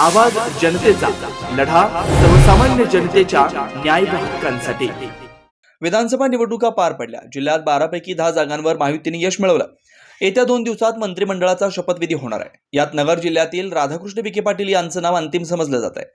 आवाज जनतेचा लढा सर्वसामान्य जनतेच्या न्याय हक्कांसाठी. विधानसभा निवडणुका पार पडल्या. जिल्ह्यात बारापैकी दहा जागांवर महायुतीने यश मिळवलं. येत्या दोन दिवसात मंत्रिमंडळाचा शपथविधी होणार आहे. यात नगर जिल्ह्यातील राधाकृष्ण विखे पाटील यांचं नाव अंतिम समजलं जात आहे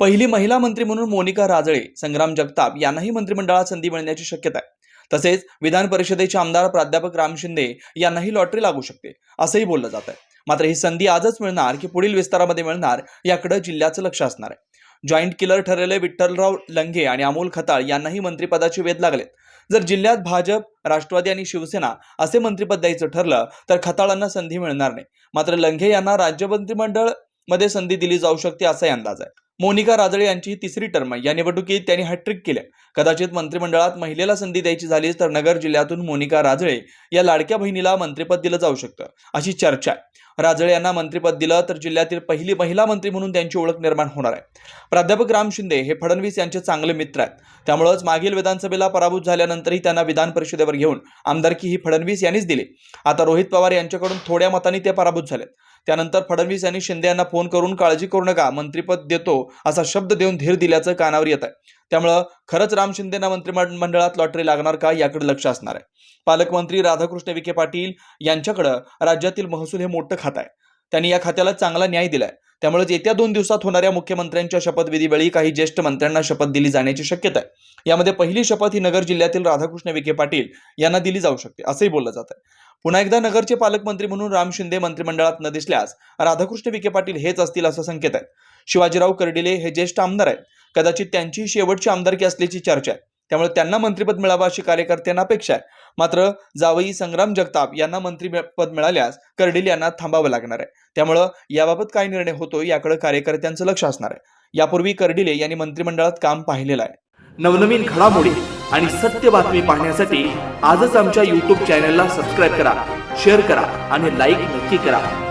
पहिली महिला मंत्री म्हणून मोनिका राजळे संग्राम जगताप यांनाही मंत्रिमंडळात संधी मिळण्याची शक्यता आहे. तसेच विधान परिषदेचे आमदार प्राध्यापक राम शिंदे यांनाही लॉटरी लागू शकते असंही बोललं जात आहे मात्र ही संधी आजच मिळणार की पुढील विस्तारामध्ये मिळणार याकडे जिल्ह्याचं लक्ष असणार आहे. जॉईंट किलर ठरलेले विठ्ठलराव लंघे आणि अमोल खताळ यांनाही मंत्रिपदाची वेध लागलेत. जर जिल्ह्यात भाजप राष्ट्रवादी आणि शिवसेना असे मंत्रिपद द्यायचं ठरलं तर खताळांना संधी मिळणार नाही. मात्र लंघे यांना राज्य मंत्रिमंडळमध्ये संधी दिली जाऊ शकते असाही अंदाज आहे. मोनिका राजळे यांची ही तिसरी टर्म आहे. या निवडणुकीत त्यांनी हॅट्रिक केल्या कदाचित मंत्रिमंडळात महिलेला संधी द्यायची झालीच तर नगर जिल्ह्यातून मोनिका राजळे या लाडक्या बहिणीला मंत्रिपद दिलं जाऊ शकतं अशी चर्चा आहे. राजळे यांना मंत्रिपद दिलं तर जिल्ह्यातील पहिली महिला मंत्री म्हणून त्यांची ओळख निर्माण होणार आहे. प्राध्यापक राम शिंदे हे फडणवीस यांचे चांगले मित्र आहेत. त्यामुळेच मागील विधानसभेला पराभूत झाल्यानंतरही त्यांना विधान परिषदेवर घेऊन आमदारकी ही फडणवीस यांनीच दिली. आता रोहित पवार यांच्याकडून थोड्या मतांनी ते पराभूत झालेत. त्यानंतर फडणवीस यांनी शिंदे यांना फोन करून काळजी करू नका मंत्रिपद देतो असा शब्द देऊन धीर दिल्याचं कानावर येत आहे. त्यामुळं खरंच राम शिंदेना मंत्रिमंडळात लॉटरी लागणार का याकडे लक्ष असणार आहे. पालकमंत्री राधाकृष्ण विखे पाटील यांच्याकडं राज्यातील महसूल हे मोठं खातं आहे. त्यांनी या खात्याला चांगला न्याय दिलाय. त्यामुळे येत्या दोन दिवसात होणाऱ्या मुख्यमंत्र्यांच्या शपथविधीवेळी काही ज्येष्ठ मंत्र्यांना शपथ दिली जाण्याची शक्यता आहे. यामध्ये पहिली शपथ ही नगर जिल्ह्यातील राधाकृष्ण विखे पाटील यांना दिली जाऊ शकते असंही बोललं जात आहे. पुन्हा एकदा नगरचे पालकमंत्री म्हणून राम शिंदे मंत्रिमंडळात न दिसल्यास राधाकृष्ण विखे पाटील हेच असतील असं संकेत आहे. शिवाजीराव कर्डिले हे ज्येष्ठ आमदार आहेत. कदाचित त्यांची शेवटची आमदारकी असल्याची चर्चा आहे. त्यामुळे त्यांना मंत्रिपद मिळावं अशी कार्यकर्त्यांना अपेक्षा आहे. मात्र जावई संग्राम जगताप यांना मंत्रिपद मिळाल्यास कर्डिल यांना थांबावं लागणार आहे. त्यामुळं याबाबत काय निर्णय होतो याकडे कार्यकर्त्यांचं लक्ष असणार आहे. यापूर्वी कर्डिले यांनी मंत्रिमंडळात काम पाहिलेलं आहे. नवनवीन घडामोडी आणि सत्य बातमी पाहण्यासाठी आजच आमच्या युट्यूब चॅनलला सबस्क्राईब करा शेअर करा आणि लाईक नक्की करा.